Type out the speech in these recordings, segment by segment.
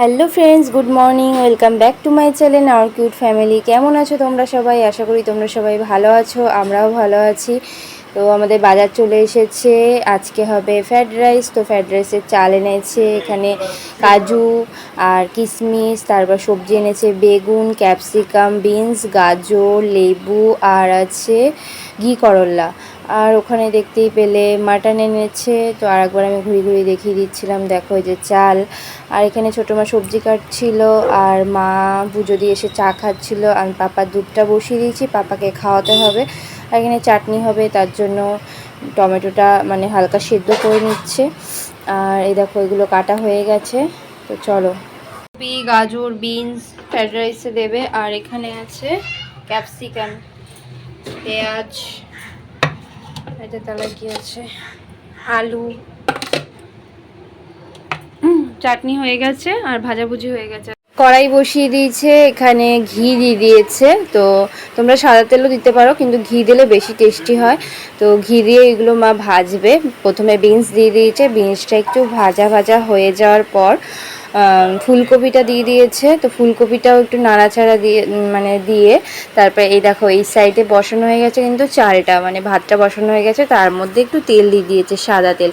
Hello friends, good morning, welcome back to my channel our cute family. কেমন আছো তোমরা সবাই? আশা করি তোমরা সবাই ভালো আছো, আমরাও ভালো আছি। তো আমাদের বাজার চলে এসেছে। আজকে হবে ফ্রায়েড রাইস, তো ফ্রায়েড রাইসের চাল এনেছে, এখানে কাজু আর কিশমিশ তারপর সবজি এনেছে বেগুন, ক্যাপসিকাম, বিনস, গাজর, লেবু আর আছে ঘি করল্লা আর ওখানে দেখতেই পেলে মাটন এনেছে, তো আর একবার আমি ঘুরে ঘুরে দেখিয়ে দিচ্ছিলাম, দেখো যে চাল। আর এখানে ছোটো মা সবজি কাটছিল, আর মা পুজো দিয়ে এসে চা খাচ্ছিল। আমি পাপার দুধটা বসিয়ে দিয়েছি, পাপাকে খাওয়াতে হবে। এখানে চাটনি হবে, তার জন্য টমেটোটা মানে হালকা সেদ্ধ করে নিচ্ছে। আর এই দেখো, এগুলো কাটা হয়ে গেছে। তো চলো। কপি, গাজর, বিনস, ফ্রাইড রাইসে দেবে। আর এখানে আছে ক্যাপসিকাম, পেঁয়াজ, এটা তাহলে কি আছে? আলু। চাটনি হয়ে গেছে আর ভাজাভুজি হয়ে গেছে। কড়াই বসিয়ে দিয়েছে, এখানে ঘি দিয়ে দিয়েছে। তো তোমরা সাদা তেলও দিতে পারো, কিন্তু ঘি দিলে বেশি টেস্টি হয়। তো ঘি দিয়ে এগুলো মা ভাজবে। প্রথমে বিনস দিয়ে দিয়েছে বিনসটা একটু ভাজা ভাজা হয়ে যাওয়ার পর ফুলকপিটা দিয়ে দিয়েছে। তো ফুলকপিটাও একটু নাড়াচাড়া দিয়ে মানে দিয়ে, তারপরে এই দেখো, এই সাইডে বসানো হয়ে গেছে কিন্তু চালটা মানে ভাতটা বসানো হয়ে গেছে, তার মধ্যে একটু তেল দিয়ে দিয়েছে, সাদা তেল।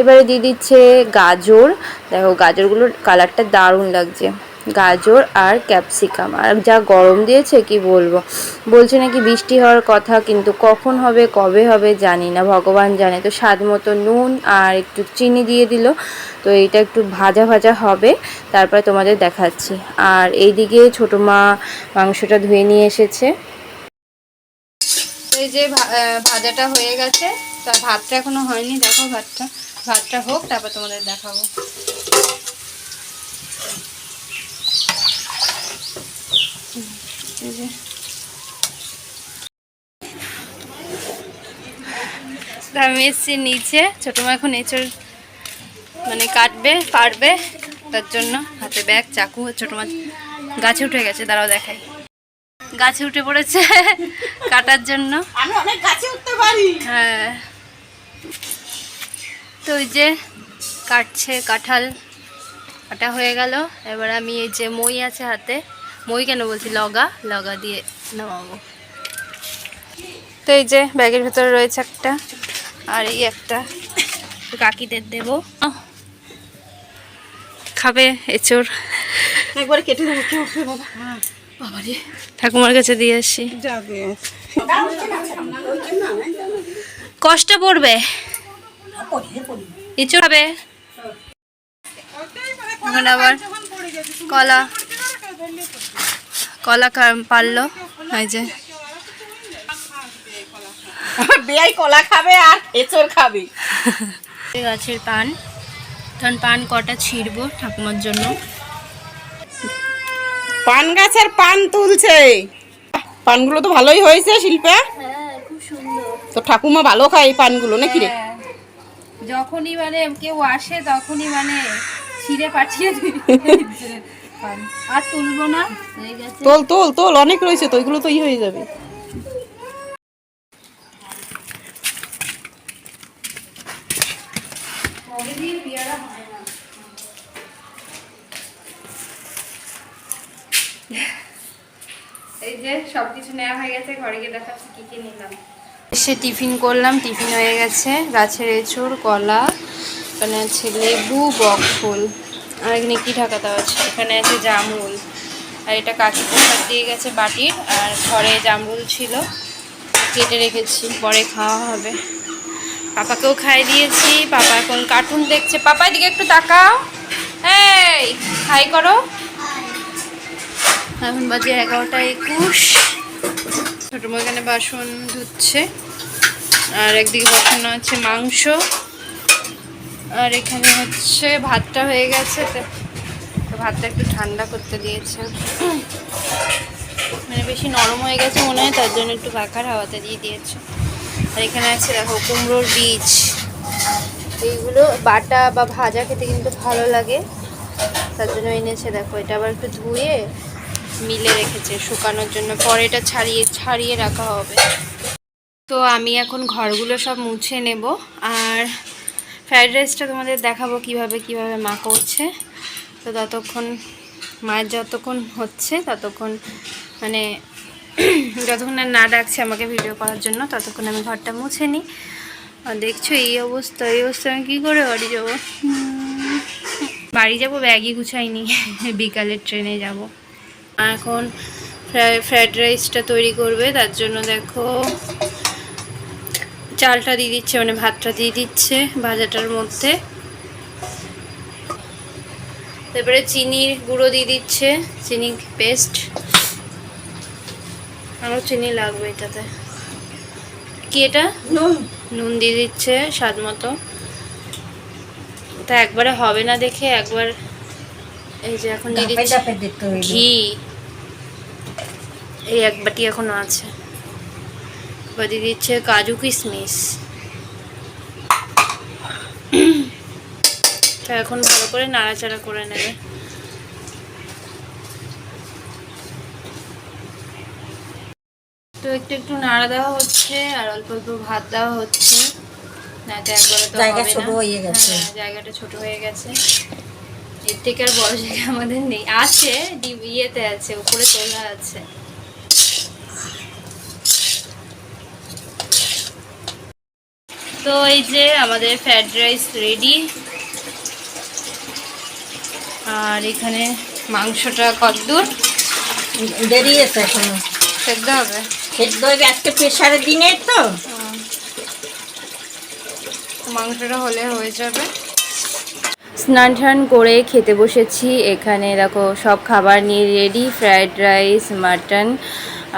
এবারে দিয়ে দিচ্ছে গাজর। দেখো গাজরগুলোর কালারটা দারুণ লাগছে। গাজর আর ক্যাপসিকাম। আর যা গরম দিয়েছে, কি বলব? বলছে নাকি বৃষ্টি হওয়ার কথা, কিন্তু কখন হবে, কবে হবে জানি না, ভগবান জানে। তো স্বাদ মতো নুন আর একটু চিনি দিয়ে দিল। তো এইটা একটু ভাজা ভাজা হবে, তারপরে তোমাদের দেখাচ্ছি। আর এইদিকে ছোটো মা মাংসটা ধুয়ে নিয়ে এসেছে। এই যে ভাজাটা হয়ে গেছে। তা ভাতটা এখনও হয়নি, দেখো ভাতটা। ভাতটা হোক, তারপর তোমাদের দেখাবো। এই যে। আমি এসছি নিচে। ছোটো মা এখন এঁচড় মানে কাটবে পারবে তার জন্য। হাতে ব্যাগ চাকু ছোটো মাছ গাছে উঠে গেছে দাঁড়াও দেখাই। গাছে উঠে পড়েছে কাটার জন্য। হ্যাঁ। তো ওই যে কাটছে কাঁঠাল কাটা হয়ে গেল। এবার আমি এই যে মই আছে হাতে মই কেন বলছি? লগা লগা দিয়ে নামাবো। তো এই যে ব্যাগের ভেতরে রয়েছে একটা আর এই একটা। কাকিদের দেব। খাবে এচোর একবার কেটে দেবো কেউ ঠাকুমার কাছে দিয়ে আসি। যাবে। কষ্ট পড়বে। এচোর এখন আবার কলা। কলা পারল। এই যে। বেয়াই কলা খাবে আর এচোর খাবে। গাছের পান। তখন পান কটা ছিঁড়বো ঠাকুমার জন্য। পান গাছের পান তুলছে। পানগুলো তো ভালোই হয়েছে শিল্পা। হ্যাঁ খুব সুন্দর। তো ঠাকুমা ভালো খায় এই পানগুলো নাকি রে? হ্যাঁ। যখনই মানে কেউ আসে তখনই মানে ছিঁড়ে পাঠিয়ে দিই। আর তুলবো না? হয়ে গেছে। তোল তোল তোল অনেক রয়েছে তো ওইগুলো তো ই হয়ে যাবে। এই যে সব কিছু নেওয়া হয়ে গেছে ঘরে গিয়ে দেখাচ্ছি কী কী নিলাম। এসে টিফিন করলাম টিফিন হয়ে গেছে। গাছের কলা এখানে আছে লেবু বকফুল। আর এখানে কী ঢাকা দেওয়া আছে? এখানে আছে জামুল। আর এটা কাকি প্রসাদ দিয়ে গেছে বাটির, আর ঘরে জামরুল ছিল। কেটে রেখেছি, পরে খাওয়া হবে। পাপাকেও খাইয়ে দিয়েছি, পাপা এখন কার্টুন দেখছে। পাপা, এদিকে একটু তাকাও। এই, হাই করো। এখন বাজে এগারোটা একুশ। ছোটো এখানে বাসন ধুচ্ছে। আর একদিকে বসানো আছে মাংস। আর এখানে হচ্ছে ভাতটা হয়ে গেছে, তো ভাতটা একটু ঠান্ডা করতে দিয়েছে। মানে বেশি নরম হয়ে গেছে মনে হয়, তার জন্য একটু পাখার হাওয়াতে দিয়ে দিয়েছে। আর এখানে আছে দেখো কুমড়োর বীজ। এইগুলো বাটা বা ভাজা খেতে কিন্তু ভালো লাগে। তার জন্য এনেছে দেখো, এটা আবার একটু ধুয়ে মিলে রেখেছে শুকানোর জন্য। পরে এটা ছাড়িয়ে ছাড়িয়ে রাখা হবে। তো আমি এখন ঘরগুলো সব মুছে নেব। আর ফ্রাইড রাইসটা তোমাদের দেখাবো কীভাবে কীভাবে মা করছে। তো ততক্ষণ, মায়ের যতক্ষণ হচ্ছে, ততক্ষণ মানে যতক্ষণ না ডাকছে আমাকে ভিডিও করার জন্য, ততক্ষণ আমি ঘরটা মুছে নিই। আর দেখছ এই অবস্থা এই অবস্থা আমি কী করে বাড়ি যাব? বাড়ি যাব, ব্যাগই গুছাইনি বিকালের ট্রেনে যাব। এখন ফ্রাইড রাইসটা তৈরি করবে, তার জন্য দেখো চালটা দিয়ে দিচ্ছে মানে ভাতটা দিয়ে দিচ্ছে ভাজাটার মধ্যে। তারপরে চিনির গুঁড়ো দিয়ে দিচ্ছে চিনি পেস্ট আরও চিনি লাগবে এটাতে। কি এটা? নুন। দিয়ে দিচ্ছে স্বাদ মতো। তা একবারে হবে না দেখে একবার এই যে এখন দিয়ে দিচ্ছে। ঘি। এই এক বাটি এখনও আছে। এবার দিয়ে দিচ্ছে কাজু কিশমিশ। তা এখন ভালো করে নাড়াচাড়া করে নেবে। তো একটু একটু নাড়া দেওয়া হচ্ছে আর অল্প অল্প ভাত দেওয়া হচ্ছে। না তো একবারে তো জায়গা ছোট। হয়ে গেছে। জায়গাটা ছোট হয়ে গেছে। এর থেকে আর বড় জায়গা আমাদের নেই। আছে ইয়েতে আছে উপরে তোলা আছে। তো এই যে আমাদের ফ্রাইড রাইস রেডি আর এখানে মাংসটা কদ্দূর দেরি? আছে এখনও। সেদ্ধ হবে। সেদ্ধ হয়ে আজকে প্রেশারের দিনে তো। মাংসটা হলে হয়ে যাবে। স্নান টান করে খেতে বসেছি। এখানে দেখো সব খাবার নিয়ে রেডি ফ্রাইড রাইস মাটন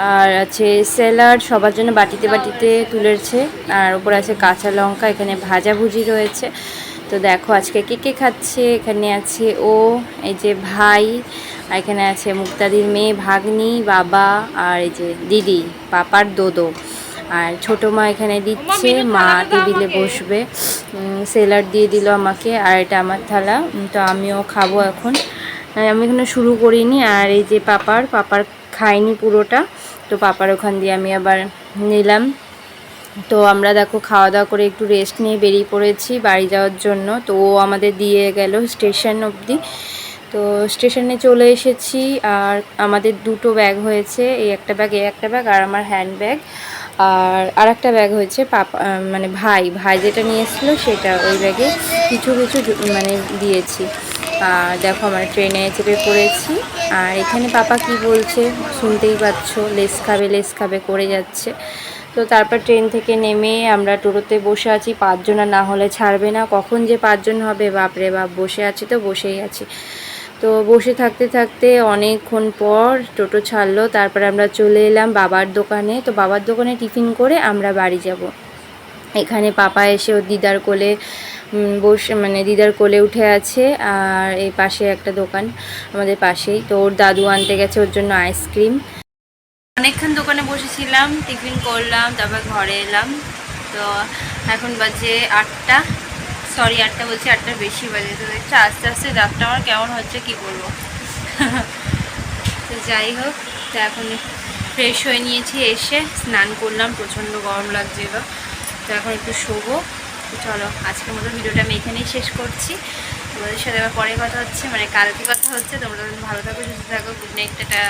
আর আছে স্যালাড, সবার জন্য বাটিতে বাটিতে তুলেছে। আর উপরে আছে কাঁচা লঙ্কা, এখানে ভাজাভুজি রয়েছে। তো দেখো আজকে কে কে খাচ্ছে? এখানে আছে ও, এই যে ভাই, আর এখানে আছে মুক্তাদির মেয়ে, ভাগ্নি, বাবা, আর এই যে দিদি, পাপার দোদো। আর ছোট মা এখানে দিচ্ছে, মা টেবিলে বসবে। সেলাড দিয়ে দিল আমাকে, আর এটা আমার থালা। তো আমিও খাব এখন। আমি এখানে শুরু করিনি, আর এই যে পাপার পাপার খাইনি পুরোটা। তো পাপার ওখান দিয়ে আমি আবার নিলাম। তো আমরা দেখো খাওয়া দাওয়া করে একটু রেস্ট নিয়ে বেরিয়ে পড়েছি বাড়ি যাওয়ার জন্য। তো ও আমাদের দিয়ে গেল স্টেশন অবধি। তো স্টেশনে চলে এসেছি আর আমাদের দুটো ব্যাগ হয়েছে, এই একটা ব্যাগ এই একটা ব্যাগ আর আমার হ্যান্ড ব্যাগ আর আর একটা ব্যাগ হয়েছে পাপা মানে ভাই ভাই যেটা নিয়ে এসেছিল সেটা ওই ব্যাগে কিছু কিছু মানে দিয়েছি। আর দেখো আমরা ট্রেনে চেপে পড়েছি। আর এখানে পাপা কি বলছে শুনতেই পাচ্ছ, লেস খাবে লেস খাবে, করে যাচ্ছে। তো তারপর ট্রেন থেকে নেমে আমরা টোটোতে বসে আছি, পাঁচজন না হলে ছাড়বে না। কখন যে পাঁচজন হবে, বাপরে বাপ, বসে আছি তো, বসেই আছি। তো বসে থাকতে থাকতে অনেকক্ষণ পর টোটো ছাড়লো, তারপর আমরা চলে এলাম বাবার দোকানে। তো বাবার দোকানে টিফিন করে আমরা বাড়ি যাব। এখানে পাপা এসে ওর দিদার কোলে বসে মানে দিদার কোলে উঠে আছে আর এই পাশে একটা দোকান আমাদের পাশেই। তো ওর দাদু আনতে গেছে ওর জন্য আইসক্রিম। অনেকক্ষণ দোকানে বসেছিলাম, টিফিন করলাম, তারপর ঘরে এলাম। তো এখন বাজে আটটা। সরি আটটা বলছি আটটার বেশি বাজে। তো দেখছ আস্তে আস্তে দাঁতটা আমার কেমন হচ্ছে, কি বলব? তো যাই হোক, তো এখন ফ্রেশ হয়ে নিয়েছি, এসে স্নান করলাম, প্রচণ্ড গরম লাগছিল। তো এখন একটু শোবো। চলো, আজকের মতো ভিডিওটা আমি এখানেই শেষ করছি। তোমাদের সাথে আবার পরে কথা হচ্ছে মানে কালকে কথা হচ্ছে, তোমরা ভালো থাকো, সুস্থ থাকো গুড নাইট টাটা।